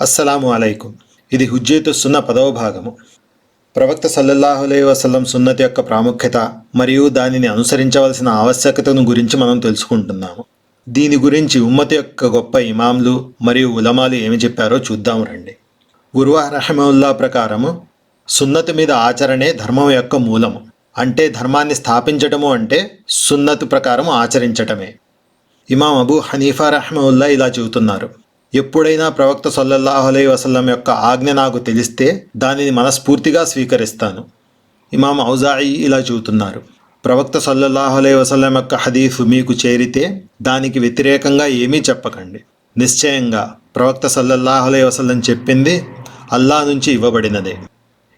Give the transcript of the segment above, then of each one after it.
అస్సలాము అలైకుం. ఇది హుజ్జేతు సున్న పదవ భాగము. ప్రవక్త సల్లల్లాహులే వసల్లం సున్నతి యొక్క ప్రాముఖ్యత మరియు దానిని అనుసరించవలసిన ఆవశ్యకతను గురించి మనం తెలుసుకుంటున్నాము. దీని గురించి ఉమ్మతి యొక్క గొప్ప ఇమాంలు మరియు ఉలమాలు ఏమి చెప్పారో చూద్దాం రండి. గురువా రహమవుల్లా ప్రకారము సున్నతి మీద ఆచరణే ధర్మం యొక్క మూలము. అంటే ధర్మాన్ని స్థాపించటము అంటే సున్నతి ప్రకారం ఆచరించటమే. ఇమాం అబూ హనీఫా రహమవుల్లా ఇలా చెబుతున్నారు. ఎప్పుడైనా ప్రవక్త సల్లల్లాహు అలై వసల్లం యొక్క ఆజ్ఞ నాకు తెలిస్తే దానిని మనస్ఫూర్తిగా స్వీకరిస్తాను. ఇమాం ఔజాయి ఇలా చెబుతున్నారు. ప్రవక్త సల్లల్లాహు అలై వసల్లం యొక్క హదీఫ్ మీకు చేరితే దానికి వ్యతిరేకంగా ఏమీ చెప్పకండి. నిశ్చయంగా ప్రవక్త సల్లల్లాహు అలై వసల్లం చెప్పింది అల్లా నుంచి ఇవ్వబడినదే.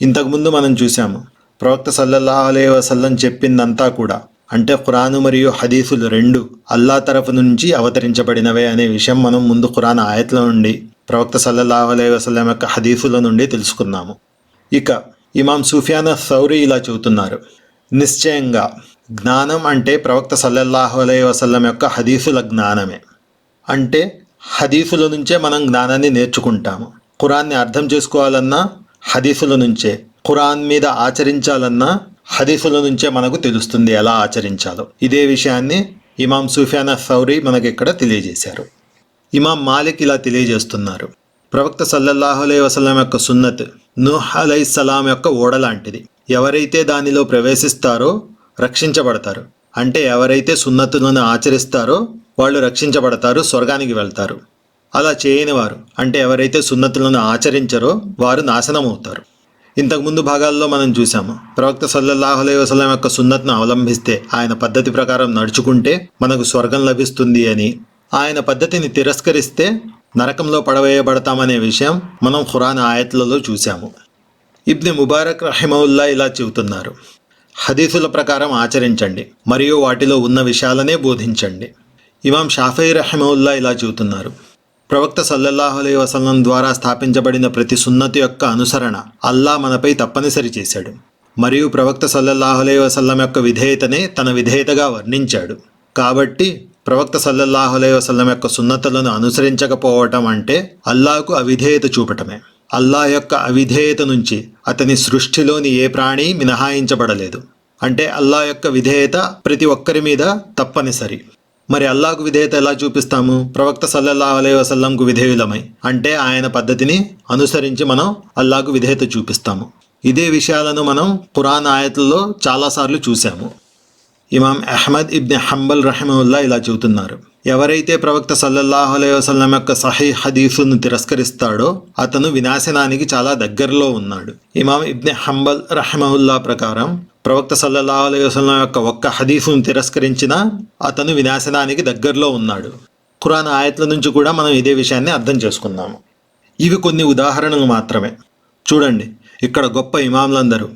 ఇంతకుముందు మనం చూసాము ప్రవక్త సల్లల్లాహు అలై వసల్లం చెప్పిందంతా కూడా అంటే ఖురాను మరియు హదీసులు రెండు అల్లా తరఫు నుంచి అవతరించబడినవే అనే విషయం మనం ముందు ఖురాన్ ఆయత్ల నుండి ప్రవక్త సల్లల్లాహు అలై వసలం యొక్క హదీసుల నుండి తెలుసుకున్నాము ఇక ఇమాం సుఫియాన సౌరి ఇలా చెబుతున్నారు. నిశ్చయంగా జ్ఞానం అంటే ప్రవక్త సల్లల్లాహు అలై వసల్లం యొక్క హదీసుల జ్ఞానమే. అంటే హదీసుల నుంచే మనం జ్ఞానాన్ని నేర్చుకుంటాము. ఖురాన్ని అర్థం చేసుకోవాలన్నా హదీసుల నుంచే ఖురాన్ మీద ఆచరించాలన్నా హదీసుల నుంచే మనకు తెలుస్తుంది ఎలా ఆచరించాలో. ఇదే విషయాన్ని ఇమాం సూఫియానా సౌరీ మనకి ఇక్కడ తెలియజేశారు. ఇమాం మాలిక్ ఇలా తెలియజేస్తున్నారు. ప్రవక్త సల్లల్లాహులే వసలం యొక్క సున్నత్ నూహ్ అలై సలాం యొక్క ఓడ లాంటిది. ఎవరైతే దానిలో ప్రవేశిస్తారో రక్షించబడతారు. అంటే ఎవరైతే సున్నతులను ఆచరిస్తారో వాళ్ళు రక్షించబడతారు స్వర్గానికి వెళ్తారు. అలా చేయని వారు అంటే ఎవరైతే సున్నతులను ఆచరించరో వారు నాశనం అవుతారు ఇంతకుముందు భాగాల్లో మనం చూసాము ప్రవక్త సల్లల్లాహు అలైహి యొక్క సున్నత్ను అవలంబిస్తే ఆయన పద్ధతి ప్రకారం నడుచుకుంటే మనకు స్వర్గం లభిస్తుంది అని ఆయన పద్ధతిని తిరస్కరిస్తే నరకంలో పడవేయబడతామనే విషయం మనం ఖురాన్ ఆయత్లలో చూశాము. ఇబ్ని ముబారక్ రహిమవుల్లా ఇలా చెబుతున్నారు. హదీసుల ప్రకారం ఆచరించండి మరియు వాటిలో ఉన్న విషయాలనే బోధించండి. ఇమాం షాఫీ రహిమవుల్లా ఇలా చెబుతున్నారు. ప్రవక్త సల్లల్లాహు అలైహి వసల్లం ద్వారా స్థాపించబడిన ప్రతి సున్నతి యొక్క అనుసరణ అల్లా మనపై తప్పనిసరి చేశాడు. మరియు ప్రవక్త సల్లల్లాహు అలైహి వసల్లం యొక్క విధేయతనే తన విధేయతగా వర్ణించాడు. కాబట్టి ప్రవక్త సల్లల్లాహు అలైహి వసల్లం యొక్క సున్నతలను అనుసరించకపోవటం అంటే అల్లాకు అవిధేయత చూపటమే. అల్లా యొక్క అవిధేయత నుంచి అతని సృష్టిలోని ఏ ప్రాణి మినహాయించబడలేదు. అంటే అల్లా యొక్క విధేయత ప్రతి ఒక్కరి మీద తప్పనిసరి. మరి అల్లాకు విధేయత ఎలా చూపిస్తాము? ప్రవక్త సల్లల్లా అలై వసల్లంకు విధేయులమై. అంటే ఆయన పద్ధతిని అనుసరించి మనం అల్లాకు విధేయత చూపిస్తాము. ఇదే విషయాలను మనం పురాణ ఆయతల్లో చాలాసార్లు చూసాము ఇమాం అహ్మద్ ఇబ్న్ హంబల్ రహమవుల్లా ఇలా చెబుతున్నారు. ఎవరైతే ప్రవక్త సల్లల్లాహు అలై వసల్లం యొక్క సహీ హదీసును తిరస్కరిస్తాడో అతను వినాశనానికి చాలా దగ్గరలో ఉన్నాడు. ఇమాం ఇబ్న్ హంబల్ రహమవుల్లా ప్రకారం ప్రవక్త సల్లల్లా అలైవసం యొక్క ఒక్క హదీఫును తిరస్కరించిన అతను వినాశనానికి దగ్గరలో ఉన్నాడు. ఖురాన్ ఆయత్ల నుంచి కూడా మనం ఇదే విషయాన్ని అర్థం చేసుకున్నాము ఇవి కొన్ని ఉదాహరణలు మాత్రమే. చూడండి ఇక్కడ గొప్ప ఇమాంలందరూ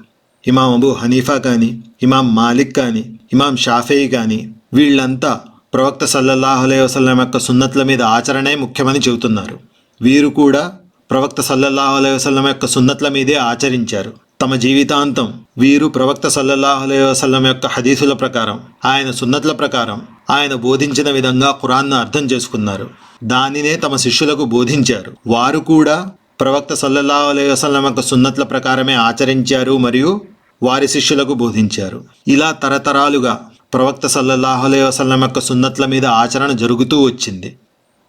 ఇమాం అబూ హనీఫా కానీ ఇమాం మాలిక్ కానీ ఇమాం షాఫేయి కానీ వీళ్ళంతా ప్రవక్త సల్లల్లాహు అలై వసలం యొక్క సున్నతుల మీద ఆచరణే ముఖ్యమని చెబుతున్నారు. వీరు కూడా ప్రవక్త సల్లల్లాహు అలై వసలం యొక్క సున్నతుల మీదే ఆచరించారు. తమ జీవితాంతం వీరు ప్రవక్త సల్లల్లాహులే వసల్లం యొక్క హదీసుల ప్రకారం ఆయన సున్నతుల ప్రకారం ఆయన బోధించిన విధంగా ఖురాన్ను అర్థం చేసుకున్నారు. దానినే తమ శిష్యులకు బోధించారు. వారు కూడా ప్రవక్త సల్లల్లాహు అలై వసల్లం యొక్క సున్నతుల ప్రకారమే ఆచరించారు మరియు వారి శిష్యులకు బోధించారు. ఇలా తరతరాలుగా ప్రవక్త సల్లల్లాహు అలైహి వసల్లం యొక్క సున్నతుల మీద ఆచరణ జరుగుతూ వచ్చింది.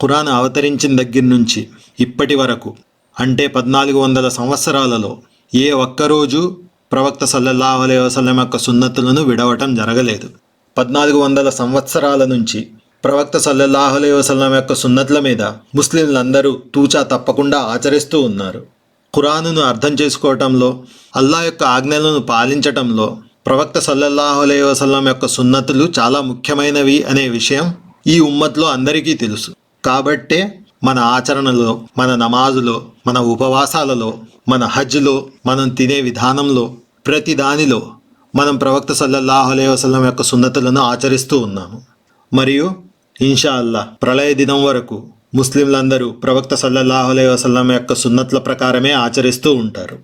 ఖురాన్ అవతరించిన దగ్గర నుంచి ఇప్పటి వరకు అంటే పద్నాలుగు వందల సంవత్సరాలలో ఏ ఒక్కరోజు ప్రవక్త సల్లల్లాహు అలై వసలం యొక్క సున్నతులను విడవటం జరగలేదు. పద్నాలుగు వందల సంవత్సరాల నుంచి ప్రవక్త సల్లల్లాహు అలై వసలం యొక్క సున్నతుల మీద ముస్లింలందరూ తూచా తప్పకుండా ఆచరిస్తూ ఉన్నారు. ఖురానును అర్థం చేసుకోవటంలో అల్లా యొక్క ఆజ్ఞలను పాలించటంలో ప్రవక్త సల్లల్లాహు అలై వసలం యొక్క సున్నతులు చాలా ముఖ్యమైనవి అనే విషయం ఈ ఉమ్మత్లో అందరికీ తెలుసు. కాబట్టే మన ఆచరణలో మన నమాజులో మన ఉపవాసాలలో మన హజ్లో మనం తినే విధానంలో ప్రతి దానిలో మనం ప్రవక్త సల్లల్లాహు అలైహి యొక్క సున్నతులను ఆచరిస్తూ ఉన్నాము. మరియు ఇన్షా అల్లా ప్రళయ దినం వరకు ముస్లింలందరూ ప్రవక్త సల్లల్లాహు అలైహి యొక్క సున్నతుల ప్రకారమే ఆచరిస్తూ ఉంటారు.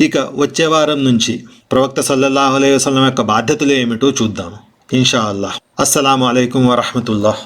ఇక వచ్చే వారం నుంచి ప్రవక్త సల్లల్లాహు అలైహి యొక్క బాధ్యతలు ఏమిటో చూద్దాము ఇన్షా అల్లాహ్ అస్సలాము అయికం వరహమతుల్లాహ్.